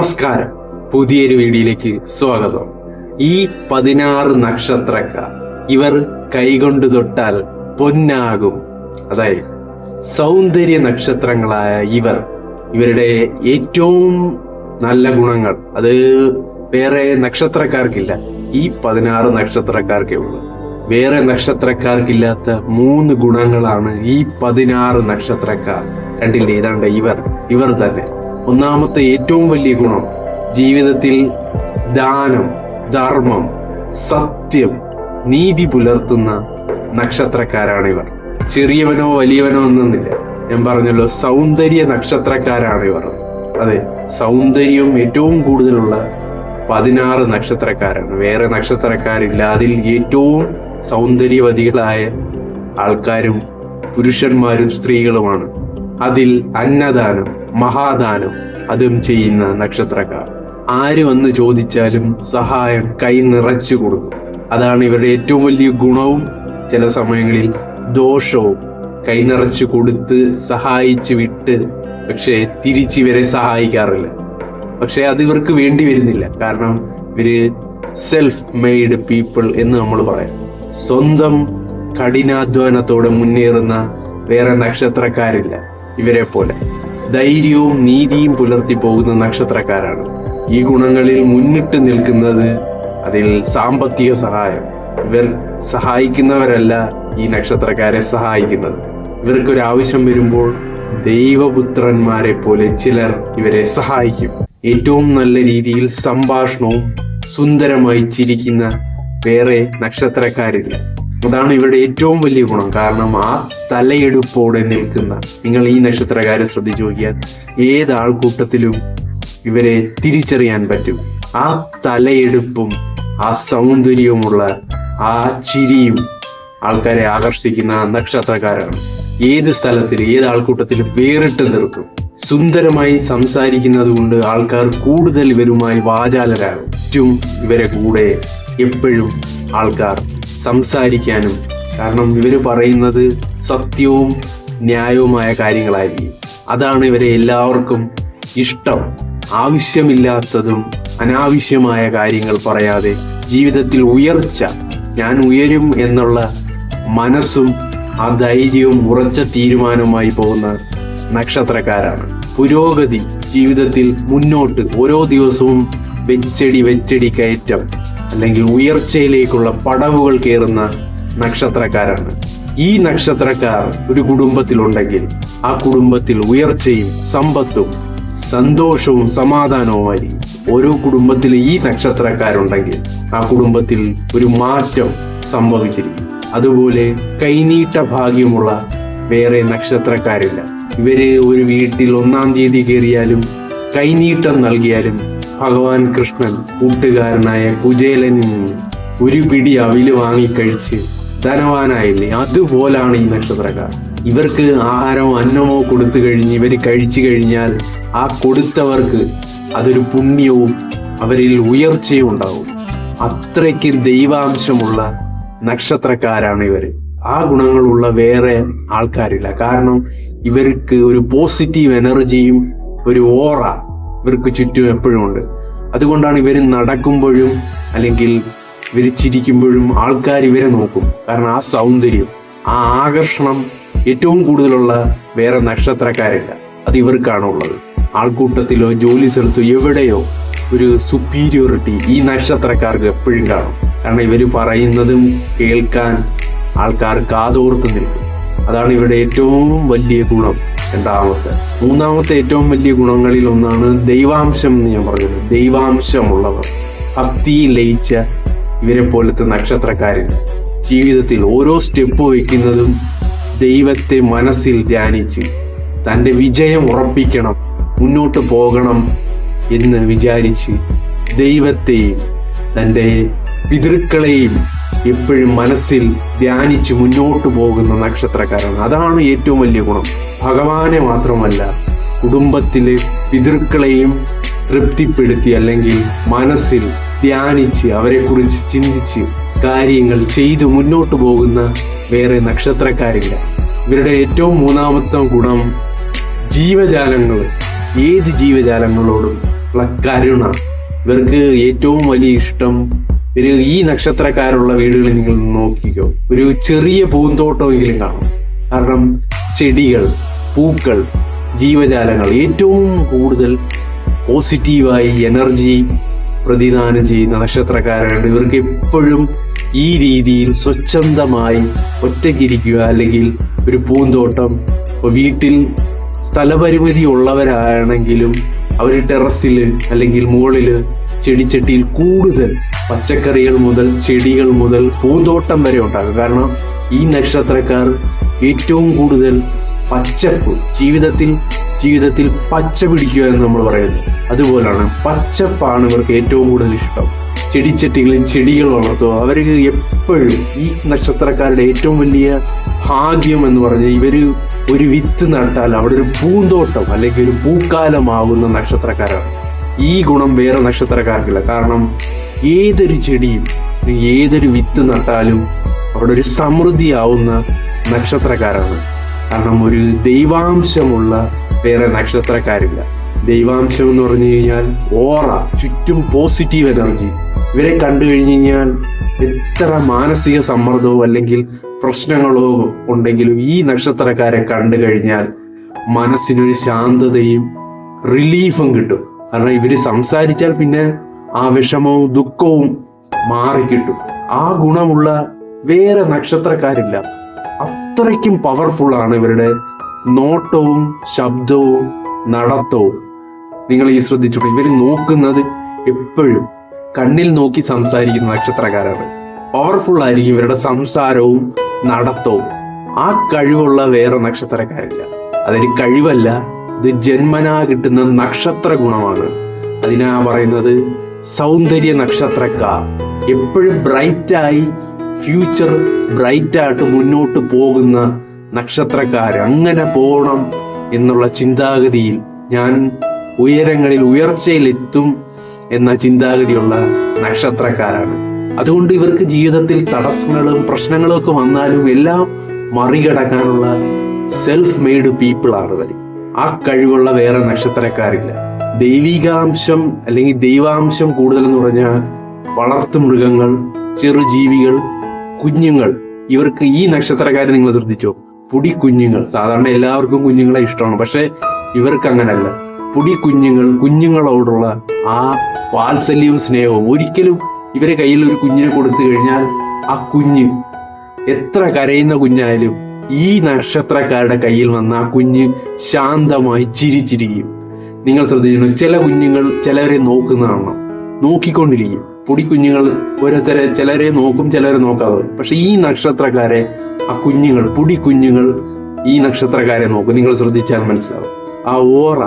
നമസ്കാരം. പുതിയൊരു വീഡിയോയിലേക്ക് സ്വാഗതം. ഈ പതിനാറ് നക്ഷത്രക്കാർ ഇവർ കൈകൊണ്ട് തൊട്ടാൽ പൊന്നാകും. അതായത് സൗന്ദര്യ നക്ഷത്രങ്ങളായ ഇവർ ഇവരുടെ ഏറ്റവും നല്ല ഗുണങ്ങൾ അത് വേറെ നക്ഷത്രക്കാർക്കില്ല. ഈ പതിനാറ് നക്ഷത്രക്കാർക്കേ ഉള്ളൂ. വേറെ നക്ഷത്രക്കാർക്കില്ലാത്ത മൂന്ന് ഗുണങ്ങളാണ് ഈ പതിനാറ് നക്ഷത്രക്കാർ. കണ്ടില്ലേ? ഏതാണ്ട് ഇവർ ഇവർ തന്നെ. ഒന്നാമത്തെ ഏറ്റവും വലിയ ഗുണം ജീവിതത്തിൽ ദാനം ധർമ്മം സത്യം നീതി പുലർത്തുന്ന നക്ഷത്രക്കാരാണ് ഇവർ ചെറിയവനോ വലിയവനോ എന്നൊന്നില്ല. ഞാൻ പറഞ്ഞല്ലോ സൗന്ദര്യ നക്ഷത്രക്കാരാണ് ഇവർ അതെ സൗന്ദര്യം ഏറ്റവും കൂടുതലുള്ള പതിനാറ് നക്ഷത്രക്കാരാണ്. വേറെ നക്ഷത്രക്കാരില്ല അതിൽ ഏറ്റവും സൗന്ദര്യവതികളായ ആൾക്കാരും പുരുഷന്മാരും സ്ത്രീകളുമാണ്. അതിൽ അന്നദാനം മഹാദാനം. അതും ചെയ്യുന്ന നക്ഷത്രക്കാർ. ആര് വന്ന് ചോദിച്ചാലും സഹായം കൈ നിറച്ചു കൊടുക്കും. അതാണ് ഇവരുടെ ഏറ്റവും വലിയ ഗുണവും ചില സമയങ്ങളിൽ ദോഷവും. കൈ നിറച്ചു കൊടുത്ത് സഹായിച്ച് വിട്ട് പക്ഷേ തിരിച്ച് ഇവരെ സഹായിക്കാറില്ല. പക്ഷേ അത് ഇവർക്ക് വേണ്ടി വരുന്നില്ല. കാരണം ഇവർ സെൽഫ് മെയ്ഡ് പീപ്പിൾ എന്ന് നമ്മൾ പറയാം. സ്വന്തം കഠിനാധ്വാനത്തോടെ മുന്നേറുന്ന വേറെ നക്ഷത്രക്കാരില്ല ഇവരെ പോലെ. ധൈര്യവും നീതിയും പുലർത്തി പോകുന്ന നക്ഷത്രക്കാരാണ്. ഈ ഗുണങ്ങളിൽ മുന്നിട്ട് നിൽക്കുന്നത് അതിൽ സാമ്പത്തിക സഹായം. ഇവർ സഹായിക്കുന്നവരല്ല ഈ നക്ഷത്രക്കാരെ സഹായിക്കുന്നത്. ഇവർക്കൊരു ആവശ്യം വരുമ്പോൾ ദൈവപുത്രന്മാരെ പോലെ ചിലർ ഇവരെ സഹായിക്കും. ഏറ്റവും നല്ല രീതിയിൽ സംഭാഷണവും സുന്ദരമായി ചിരിക്കുന്ന വേറെ നക്ഷത്രക്കാരില്ല. അതാണ് ഇവരുടെ ഏറ്റവും വലിയ ഗുണം. കാരണം ആ തലയെടുപ്പോടെ നിൽക്കുന്ന നിങ്ങൾ ഈ നക്ഷത്രകാരെ ശ്രദ്ധിച്ചു നോക്കിയാൽ ഏത് ആൾക്കൂട്ടത്തിലും ഇവരെ തിരിച്ചറിയാൻ പറ്റും. ആ തലയെടുപ്പും ആ സൗന്ദര്യവുമുള്ള ആ ചിരിയും ആൾക്കാരെ ആകർഷിക്കുന്ന നക്ഷത്രക്കാരാണ്. ഏത് സ്ഥലത്തിൽ ഏത് ആൾക്കൂട്ടത്തിലും വേറിട്ട് നിർത്തും. സുന്ദരമായി സംസാരിക്കുന്നത് കൊണ്ട് ആൾക്കാർ കൂടുതൽ ഇവരുമായി വാചാലരാകും. ഇവരെ കൂടെ എപ്പോഴും ആൾക്കാർ സംസാരിക്കാനും. കാരണം ഇവർ പറയുന്നത് സത്യവും ന്യായവുമായ കാര്യങ്ങളായിരിക്കും. അതാണ് ഇവരെ എല്ലാവർക്കും ഇഷ്ടം. ആവശ്യമില്ലാത്തതും അനാവശ്യമായ കാര്യങ്ങൾ പറയാതെ ജീവിതത്തിൽ ഉയർച്ച ഞാൻ ഉയരും എന്നുള്ള മനസ്സും ആ ധൈര്യവും ഉറച്ച തീരുമാനവുമായി പോകുന്ന നക്ഷത്രക്കാരാണ്. പുരോഗതി ജീവിതത്തിൽ മുന്നോട്ട് ഓരോ ദിവസവും വെച്ചടി വെച്ചടി കയറ്റം. അല്ലെങ്കിൽ ഉയർച്ചയിലേക്കുള്ള പടവുകൾ കയറുന്ന നക്ഷത്രക്കാരാണ്. ഈ നക്ഷത്രക്കാർ ഒരു കുടുംബത്തിലുണ്ടെങ്കിൽ ആ കുടുംബത്തിൽ ഉയർച്ചയും സമ്പത്തും സന്തോഷവും സമാധാനവുമായിരിക്കും. ഓരോ കുടുംബത്തിൽ ഈ നക്ഷത്രക്കാരുണ്ടെങ്കിൽ ആ കുടുംബത്തിൽ ഒരു മാറ്റം സംഭവിച്ചിരിക്കും. അതുപോലെ കൈനീട്ട ഭാഗ്യമുള്ള വേറെ നക്ഷത്രക്കാരില്ല. ഇവർ ഒരു വീട്ടിൽ ഒന്നാം തീയതി കയറിയാലും കൈനീട്ടം നൽകിയാലും ഭഗവാൻ കൃഷ്ണൻ കൂട്ടുകാരനായ കുചേലനിൽ നിന്ന് ഒരു പിടി അവിൽ വാങ്ങിക്കഴിച്ച് ധനവാനായില്ലേ? അതുപോലാണ് ഈ നക്ഷത്രക്കാർ. ഇവർക്ക് ആഹാരമോ അന്നമോ കൊടുത്തു കഴിഞ്ഞ് ഇവർ കഴിച്ചു കഴിഞ്ഞാൽ ആ കൊടുത്തവർക്ക് അതൊരു പുണ്യവും അവരിൽ ഉയർച്ചയും ഉണ്ടാവും. അത്രയ്ക്ക് ദൈവാംശമുള്ള നക്ഷത്രക്കാരാണ് ഇവർ ആ ഗുണങ്ങളുള്ള വേറെ ആൾക്കാരില്ല. കാരണം ഇവർക്ക് ഒരു പോസിറ്റീവ് എനർജിയും ഒരു ഓറ ഇവർക്ക് ചുറ്റും എപ്പോഴും ഉണ്ട്. അതുകൊണ്ടാണ് ഇവർ നടക്കുമ്പോഴും അല്ലെങ്കിൽ ഇവർ ചിരിക്കുമ്പോഴും ആൾക്കാർ ഇവരെ നോക്കും. കാരണം ആ സൗന്ദര്യം ആ ആകർഷണം ഏറ്റവും കൂടുതലുള്ള വേറെ നക്ഷത്രക്കാരില്ല. അത് ഇവർക്കാണ് ഉള്ളത്. ആൾക്കൂട്ടത്തിലോ ജോലി സ്ഥലത്തോ എവിടെയോ ഒരു സുപ്പീരിയോറിറ്റി ഈ നക്ഷത്രക്കാർക്ക് എപ്പോഴും കാണും. കാരണം ഇവർ പറയുന്നതും കേൾക്കാൻ ആൾക്കാർ കാതോർത്ത് നിൽക്കും. അതാണ് ഇവരുടെ ഏറ്റവും വലിയ ഗുണം. രണ്ടാമത്തെ. മൂന്നാമത്തെ ഏറ്റവും വലിയ ഗുണങ്ങളിൽ ഒന്നാണ് ദൈവാംശം എന്ന് ഞാൻ പറഞ്ഞത്. ദൈവാംശമുള്ളവർ ഭക്തിയിൽ ലയിച്ച ഇവരെ പോലത്തെ നക്ഷത്രക്കാരൻ ജീവിതത്തിൽ ഓരോ സ്റ്റെപ്പ് വയ്ക്കുന്നതും ദൈവത്തെ മനസ്സിൽ ധ്യാനിച്ച് തന്റെ വിജയം ഉറപ്പിക്കണം മുന്നോട്ട് പോകണം എന്ന് വിചാരിച്ച് ദൈവത്തെയും തന്റെ പിതൃക്കളെയും എപ്പോഴും മനസ്സിൽ ധ്യാനിച്ച് മുന്നോട്ട് പോകുന്ന നക്ഷത്രക്കാരാണ്. അതാണ് ഏറ്റവും വലിയ ഗുണം. ഭഗവാനെ മാത്രമല്ല കുടുംബത്തിലെ പിതൃക്കളെയും തൃപ്തിപ്പെടുത്തി അല്ലെങ്കിൽ മനസ്സിൽ ധ്യാനിച്ച് അവരെക്കുറിച്ച് ചിന്തിച്ച് കാര്യങ്ങൾ ചെയ്തു മുന്നോട്ട് പോകുന്ന വേറെ നക്ഷത്രക്കാരില്ല. ഇവരുടെ ഏറ്റവും മൂന്നാമത്തെ ഗുണം ജീവജാലങ്ങൾ ഏത് ജീവജാലങ്ങളോടും ഉള്ള കരുണ. ഇവർക്ക് ഏറ്റവും വലിയ ഇഷ്ടം ഒരു ഈ നക്ഷത്രക്കാരുള്ള വീടുകളിൽ നിങ്ങൾ നോക്കിക്കോ. ഒരു ചെറിയ പൂന്തോട്ടമെങ്കിലും കാണും. കാരണം ചെടികൾ പൂക്കൾ ജീവജാലങ്ങൾ ഏറ്റവും കൂടുതൽ പോസിറ്റീവായി എനർജി പ്രതിദാനം ചെയ്യുന്ന നക്ഷത്രക്കാരാണ്. ഇവർക്ക് എപ്പോഴും ഈ രീതിയിൽ സ്വച്ഛന്തമായി ഒറ്റയ്ക്കിരിക്കുക അല്ലെങ്കിൽ ഒരു പൂന്തോട്ടം. ഇപ്പോൾ വീട്ടിൽ സ്ഥലപരിമിതി ഉള്ളവരാണെങ്കിലും അവർ ടെറസിൽ അല്ലെങ്കിൽ മുകളിൽ ചെടിച്ചട്ടിയിൽ കൂടുതൽ പച്ചക്കറികൾ മുതൽ ചെടികൾ മുതൽ പൂന്തോട്ടം വരെ ഉണ്ടാകും. കാരണം ഈ നക്ഷത്രക്കാർ ഏറ്റവും കൂടുതൽ പച്ചപ്പ് ജീവിതത്തിൽ ജീവിതത്തിൽ പച്ച പിടിക്കുക എന്ന് നമ്മൾ പറയുന്നത്. അതുപോലാണ് പച്ചപ്പാണ് ഇവർക്ക് ഏറ്റവും കൂടുതൽ ഇഷ്ടം. ചെടിച്ചട്ടികളിൽ ചെടികൾ വളർത്തുക. അവർക്ക് എപ്പോഴും ഈ നക്ഷത്രക്കാരുടെ ഏറ്റവും വലിയ ഭാഗ്യം എന്ന് പറഞ്ഞാൽ ഇവർ ഒരു വിത്ത് നട്ടാൽ അവിടെ ഒരു പൂന്തോട്ടം അല്ലെങ്കിൽ ഒരു പൂക്കാലമാകുന്ന നക്ഷത്രക്കാരാണ്. ഈ ഗുണം വേറെ നക്ഷത്രക്കാർക്കില്ല. കാരണം ഏതൊരു ചെടിയും ഏതൊരു വിത്ത് നട്ടാലും അവിടെ ഒരു സമൃദ്ധിയാവുന്ന നക്ഷത്രക്കാരാണ്. കാരണം ഒരു ദൈവാംശമുള്ള വേറെ നക്ഷത്രക്കാരില്ല. ദൈവാംശം എന്ന് പറഞ്ഞു കഴിഞ്ഞാൽ ഓറ ചുറ്റും പോസിറ്റീവ് എനർജി ഇവരെ കണ്ടു കഴിഞ്ഞു കഴിഞ്ഞാൽ എത്ര മാനസിക സമ്മർദ്ദവും അല്ലെങ്കിൽ പ്രശ്നങ്ങളോ ഉണ്ടെങ്കിലും ഈ നക്ഷത്രക്കാരെ കണ്ടു കഴിഞ്ഞാൽ മനസ്സിനൊരു ശാന്തതയും റിലീഫും കിട്ടും. കാരണം ഇവർ സംസാരിച്ചാൽ പിന്നെ ആ വിഷമവും ദുഃഖവും മാറിക്കിട്ടും. ആ ഗുണമുള്ള വേറെ നക്ഷത്രക്കാരില്ല. അത്രയ്ക്കും പവർഫുൾ ആണ് ഇവരുടെ നോട്ടവും ശബ്ദവും നടത്തവും. നിങ്ങൾ ഈ ശ്രദ്ധിച്ചു ഇവർ നോക്കുന്നത് എപ്പോഴും കണ്ണിൽ നോക്കി സംസാരിക്കുന്ന നക്ഷത്രക്കാരാണ്. പവർഫുൾ ആയിരിക്കും ഇവരുടെ സംസാരവും നടത്തവും. ആ കഴിവുള്ള വേറെ നക്ഷത്രക്കാരില്ല. അതൊരു കഴിവല്ല ഇത് ജന്മനാ കിട്ടുന്ന നക്ഷത്ര ഗുണമാണ്. അതിനാ പറയുന്നത് സൗന്ദര്യ നക്ഷത്രക്കാർ എപ്പോഴും ബ്രൈറ്റായി ഫ്യൂച്ചർ ബ്രൈറ്റായിട്ട് മുന്നോട്ട് പോകുന്ന നക്ഷത്രക്കാർ അങ്ങനെ പോകണം എന്നുള്ള ചിന്താഗതിയിൽ ഞാൻ ഉയരങ്ങളിൽ ഉയർച്ചയിലെത്തും എന്ന ചിന്താഗതിയുള്ള നക്ഷത്രക്കാരാണ്. അതുകൊണ്ട് ഇവർക്ക് ജീവിതത്തിൽ തടസ്സങ്ങളും പ്രശ്നങ്ങളും ഒക്കെ വന്നാലും എല്ലാം മറികടക്കാനുള്ള സെൽഫ് മെയ്ഡ് പീപ്പിൾ ആണ് ഇവർ ആ കഴിവുള്ള വേറെ നക്ഷത്രക്കാരില്ല. ദൈവികാംശം അല്ലെങ്കിൽ ദൈവാംശം കൂടുതൽ എന്ന് പറഞ്ഞാൽ വളർത്തു മൃഗങ്ങൾ ചെറുജീവികൾ കുഞ്ഞുങ്ങൾ. ഇവർക്ക് ഈ നക്ഷത്രക്കാർ നിങ്ങൾ ശ്രദ്ധിച്ചോ? പുടി കുഞ്ഞുങ്ങൾ. സാധാരണ എല്ലാവർക്കും കുഞ്ഞുങ്ങളെ ഇഷ്ടമാണ്. പക്ഷെ ഇവർക്ക് അങ്ങനല്ല. പുടി കുഞ്ഞുങ്ങൾ കുഞ്ഞുങ്ങളോടുള്ള ആ വാത്സല്യവും സ്നേഹവും ഒരിക്കലും ഇവരെ കയ്യിൽ ഒരു കുഞ്ഞിനെ കൊടുത്തു കഴിഞ്ഞാൽ ആ കുഞ്ഞ് എത്ര കരയുന്ന കുഞ്ഞായാലും ഈ നക്ഷത്രക്കാരുടെ കയ്യിൽ വന്ന ആ കുഞ്ഞ് ശാന്തമായി ചിരിച്ചിരിക്കും. നിങ്ങൾ ശ്രദ്ധിച്ചിട്ടുണ്ട് ചില കുഞ്ഞുങ്ങൾ ചിലരെ നോക്കുന്ന കാണണം നോക്കിക്കൊണ്ടിരിക്കും പൊടിക്കുഞ്ഞുങ്ങൾ ഓരോരുത്തരെ ചിലരെ നോക്കും ചിലരെ നോക്കാതെ പക്ഷെ ഈ നക്ഷത്രക്കാരെ ആ കുഞ്ഞുങ്ങൾ പൊടി കുഞ്ഞുങ്ങൾ ഈ നക്ഷത്രക്കാരെ നോക്കും. നിങ്ങൾ ശ്രദ്ധിച്ചാൽ മനസ്സിലാവും. ആ ഓറ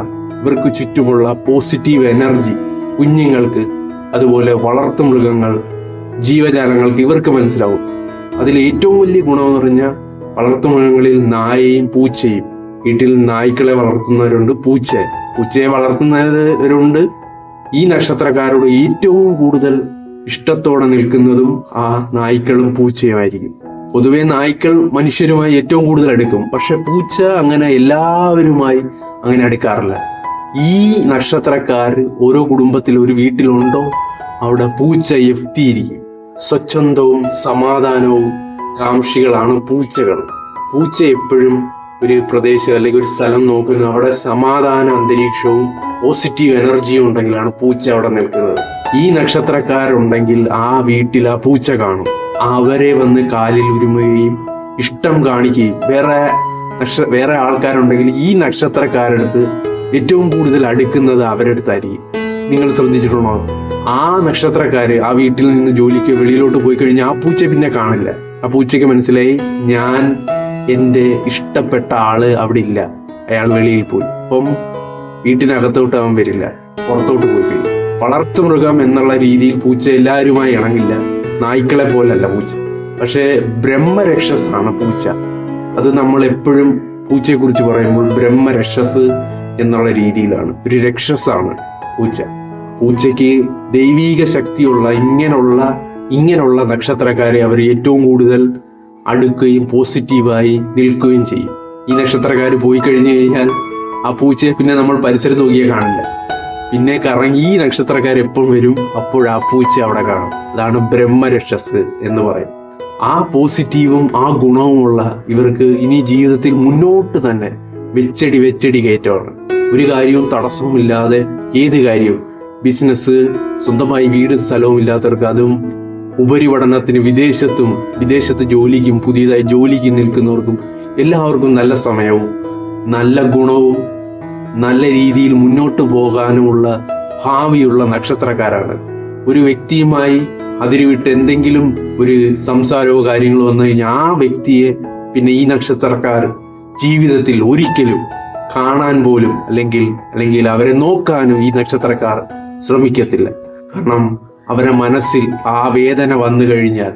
ഇവർക്ക് ചുറ്റുമുള്ള പോസിറ്റീവ് എനർജി കുഞ്ഞുങ്ങൾക്ക് അതുപോലെ വളർത്തു മൃഗങ്ങൾ ജീവജാലങ്ങൾക്ക് ഇവർക്ക് മനസ്സിലാവും. അതിൽ ഏറ്റവും വലിയ ഗുണമെന്ന് പറഞ്ഞാൽ വളർത്തു മൃഗങ്ങളിൽ നായയും പൂച്ചയും. വീട്ടിൽ നായ്ക്കളെ വളർത്തുന്നവരുണ്ട് പൂച്ച. പൂച്ചയെ വളർത്തുന്നവരുണ്ട്. ഈ നക്ഷത്രക്കാരോട് ഏറ്റവും കൂടുതൽ ഇഷ്ടത്തോടെ നിൽക്കുന്നതും ആ നായ്ക്കളും പൂച്ചയുമായിരിക്കും. പൊതുവെ നായ്ക്കൾ മനുഷ്യരുമായി ഏറ്റവും കൂടുതൽ അടുക്കും. പക്ഷെ പൂച്ച അങ്ങനെ എല്ലാവരുമായി അങ്ങനെ അടുക്കാറില്ല. ഈ നക്ഷത്രക്കാർ ഓരോ കുടുംബത്തിൽ ഒരു വീട്ടിലുണ്ടോ അവിടെ പൂച്ച എത്തിയിരിക്കും. സ്വച്ഛന്തവും സമാധാനവും കാംക്ഷികളാണ് പൂച്ചകൾ. പൂച്ച എപ്പോഴും ഒരു പ്രദേശം അല്ലെങ്കിൽ ഒരു സ്ഥലം നോക്കുന്ന അവിടെ സമാധാന അന്തരീക്ഷവും പോസിറ്റീവ് എനർജിയും ഉണ്ടെങ്കിലാണ് പൂച്ച അവിടെ നിൽക്കുന്നത്. ഈ നക്ഷത്രക്കാരുണ്ടെങ്കിൽ ആ വീട്ടിൽ ആ പൂച്ച കാണും. അവരെ വന്ന് കാലിൽ ഉരുമുകയും ഇഷ്ടം കാണിക്കുകയും വേറെ നക്ഷ വേറെ ആൾക്കാരുണ്ടെങ്കിൽ ഈ നക്ഷത്രക്കാരടുത്ത് ഏറ്റവും കൂടുതൽ അടുക്കുന്നത് അവരെടുത്തായിരിക്കും നിങ്ങൾ ശ്രദ്ധിച്ചിട്ടുണ്ടോ? ആ നക്ഷത്രക്കാര് ആ വീട്ടിൽ നിന്ന് ജോലിക്ക് വെളിയിലോട്ട് പോയി കഴിഞ്ഞാൽ ആ പൂച്ച പിന്നെ കാണില്ല. ആ പൂച്ചയ്ക്ക് മനസ്സിലായി ഞാൻ എന്റെ ഇഷ്ടപ്പെട്ട ആൾ അവിടെ ഇല്ല. അയാൾ വെളിയിൽ പോയി. അപ്പം വീട്ടിനകത്തോട്ട് അവൻ വരില്ല. പുറത്തോട്ട് പോയി കഴിഞ്ഞു വളർത്തു മൃഗം എന്നുള്ള രീതിയിൽ പൂച്ച എല്ലാവരുമായി ഇണങ്ങില്ല. നായ്ക്കളെ പോലല്ല പൂച്ച. പക്ഷേ ബ്രഹ്മരക്ഷസാണ് പൂച്ച. അത് നമ്മൾ എപ്പോഴും പൂച്ചയെ കുറിച്ച് പറയുമ്പോൾ ബ്രഹ്മരക്ഷസ് എന്നുള്ള രീതിയിലാണ്. ഒരു രക്ഷസാണ് പൂച്ച. പൂച്ചയ്ക്ക് ദൈവീക ശക്തിയുള്ള ഇങ്ങനെയുള്ള ഇങ്ങനെയുള്ള നക്ഷത്രക്കാരെ അവർ ഏറ്റവും കൂടുതൽ അടുക്കുകയും പോസിറ്റീവായി നിൽക്കുകയും ചെയ്യും. ഈ നക്ഷത്രക്കാർ പോയി കഴിഞ്ഞു കഴിഞ്ഞാൽ ആ പൂച്ചയെ പിന്നെ നമ്മൾ പരിസരത്ത് നോക്കിയേ കാണില്ല പിന്നെ കറങ്ങി ഈ നക്ഷത്രക്കാർ എപ്പം വരും? അപ്പോൾ ആ പൂച്ച അവിടെ കാണും. അതാണ് ബ്രഹ്മരക്ഷസ് എന്ന് പറയും. ആ പോസിറ്റീവും ആ ഗുണവുമുള്ള ഇവർക്ക് ഇനി ജീവിതത്തിൽ മുന്നോട്ട് തന്നെ വെച്ചടി വെച്ചടി കയറ്റമാണ്. ഒരു കാര്യവും തടസ്സവും ഇല്ലാതെ ഏത് കാര്യവും ബിസിനസ് സ്വന്തമായി വീടും സ്ഥലവും ഇല്ലാത്തവർക്ക് അതും ഉപരിപഠനത്തിന് വിദേശത്തും വിദേശത്ത് ജോലിക്കും പുതിയതായി ജോലിക്ക് നിൽക്കുന്നവർക്കും എല്ലാവർക്കും നല്ല സമയവും നല്ല ഗുണവും നല്ല രീതിയിൽ മുന്നോട്ട് പോകാനുമുള്ള ഭാവിയുള്ള നക്ഷത്രക്കാരാണ്. ഒരു വ്യക്തിയുമായി അതിരുവിട്ട് എന്തെങ്കിലും ഒരു സംസാരമോ കാര്യങ്ങളോ വന്നു കഴിഞ്ഞാൽ ആ വ്യക്തിയെ പിന്നെ ഈ നക്ഷത്രക്കാർ ജീവിതത്തിൽ ഒരിക്കലും കാണാൻ പോലും അല്ലെങ്കിൽ അല്ലെങ്കിൽ അവരെ നോക്കാനും ഈ നക്ഷത്രക്കാർ ശ്രമിക്കത്തില്ല. കാരണം അവരെ മനസ്സിൽ ആ വേദന വന്നു കഴിഞ്ഞാൽ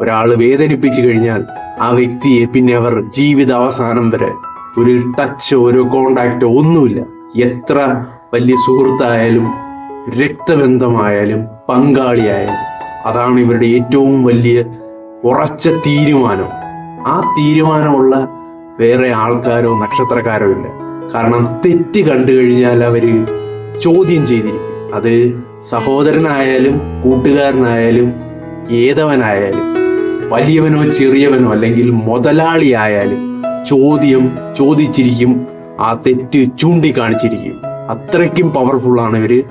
ഒരാൾ വേദനിപ്പിച്ചു കഴിഞ്ഞാൽ ആ വ്യക്തിയെ പിന്നെ അവർ ജീവിത അവസാനം വരെ ഒരു ടച്ച് ഒരു കോണ്ടാക്റ്റോ ഒന്നുമില്ല. എത്ര വലിയ സുഹൃത്തായാലും രക്തബന്ധമായാലും പങ്കാളിയായാലും അതാണ് ഇവരുടെ ഏറ്റവും വലിയ ഉറച്ച തീരുമാനം. ആ തീരുമാനമുള്ള വേറെ ആൾക്കാരോ നക്ഷത്രക്കാരോ ഇല്ല. കാരണം തെറ്റ് കണ്ടു കഴിഞ്ഞാൽ അവർ ചോദ്യം ചെയ്തിരിക്കും. അത് സഹോദരനായാലും കൂട്ടുകാരനായാലും ഏതവനായാലും വലിയവനോ ചെറിയവനോ അല്ലെങ്കിൽ മുതലാളി ആയാലും ചോദ്യം ചോദിച്ചിരിക്കും ആ തെറ്റ് ചൂണ്ടിക്കാണിച്ചിരിക്കും. അത്രയ്ക്കും പവർഫുൾ ആണ് ഇവർ.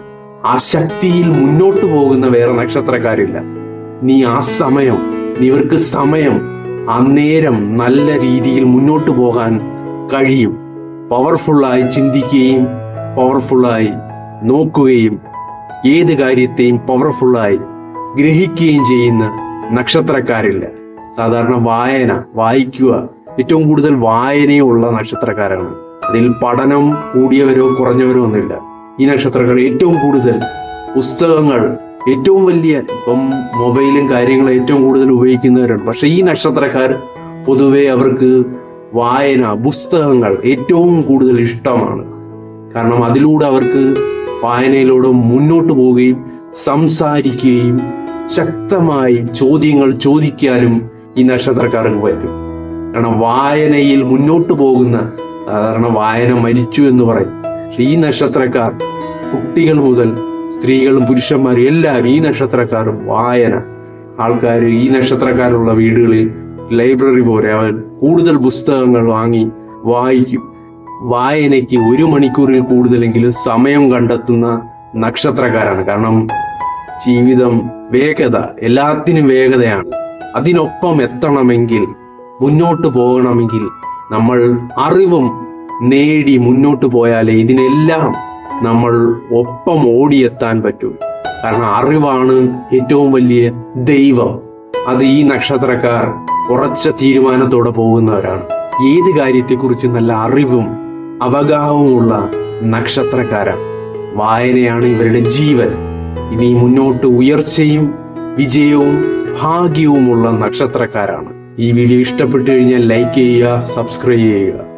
ആ ശക്തിയിൽ മുന്നോട്ട് പോകുന്ന വേറെ നക്ഷത്രക്കാരില്ല. നീ ആ സമയം ഇവർക്ക് സമയം അന്നേരം നേരം നല്ല രീതിയിൽ മുന്നോട്ട് പോകാൻ കഴിയും. പവർഫുള്ളായി ചിന്തിക്കുകയും പവർഫുള്ളായി നോക്കുകയും ഏത് കാര്യത്തെയും പവർഫുള്ളായി ഗ്രഹിക്കുകയും ചെയ്യുന്ന നക്ഷത്രക്കാരില്ല. സാധാരണ വായന വായിക്കുക ഏറ്റവും കൂടുതൽ വായനയുള്ള നക്ഷത്രക്കാരാണ്. അതിൽ പഠനം കൂടിയവരോ കുറഞ്ഞവരോ ഒന്നുമില്ല. ഈ നക്ഷത്രക്കാർ ഏറ്റവും കൂടുതൽ പുസ്തകങ്ങൾ ഏറ്റവും വലിയ ഇപ്പം മൊബൈലും കാര്യങ്ങളും ഏറ്റവും കൂടുതൽ ഉപയോഗിക്കുന്നവരാണ്. പക്ഷെ ഈ നക്ഷത്രക്കാർ പൊതുവെ അവർക്ക് വായന പുസ്തകങ്ങൾ ഏറ്റവും കൂടുതൽ ഇഷ്ടമാണ്. കാരണം അതിലൂടെ അവർക്ക് വായനയിലൂടെ മുന്നോട്ട് പോവുകയും സംസാരിക്കുകയും ശക്തമായി ചോദ്യങ്ങൾ ചോദിക്കാനും ഈ നക്ഷത്രക്കാർക്ക് പറ്റും. കാരണം വായനയിൽ മുന്നോട്ട് പോകുന്ന സാധാരണ വായന മരിച്ചു എന്ന് പറയും. പക്ഷെ ഈ നക്ഷത്രക്കാർ കുട്ടികൾ മുതൽ സ്ത്രീകളും പുരുഷന്മാരും എല്ലാവരും ഈ നക്ഷത്രക്കാരും വായന. ആൾക്കാർ ഈ നക്ഷത്രക്കാരുള്ള വീടുകളിൽ ലൈബ്രറി പോലെ അവർ കൂടുതൽ പുസ്തകങ്ങൾ വാങ്ങി വായിക്കും. വായനയ്ക്ക് ഒരു മണിക്കൂറിൽ കൂടുതലെങ്കിലും സമയം കണ്ടെത്തുന്ന നക്ഷത്രക്കാരാണ്. കാരണം ജീവിതം വേഗത എല്ലാത്തിനും വേഗതയാണ്. അതിനൊപ്പം എത്തണമെങ്കിൽ മുന്നോട്ട് പോകണമെങ്കിൽ നമ്മൾ അറിവും നേടി മുന്നോട്ട് പോയാലേ ഇതിനെല്ലാം നമ്മൾ ഒപ്പം ഓടിയെത്താൻ പറ്റൂ. കാരണം അറിവാണ് ഏറ്റവും വലിയ ദൈവം. അത് ഈ നക്ഷത്രക്കാർ ഉറച്ച തീരുമാനത്തോടെ പോകുന്നവരാണ്. ഏത് കാര്യത്തെക്കുറിച്ച് നല്ല അറിവും അവഗാഹവുമുള്ള നക്ഷത്രക്കാരാണ് വായനയാണ് ഇവരുടെ ജീവൻ. ഇനി മുന്നോട്ട് ഉയർച്ചയും വിജയവും ഭാഗ്യവുമുള്ള നക്ഷത്രക്കാരാണ്. ഈ വീഡിയോ ഇഷ്ടപ്പെട്ടു കഴിഞ്ഞാൽ ലൈക്ക് ചെയ്യുക സബ്സ്ക്രൈബ് ചെയ്യുക.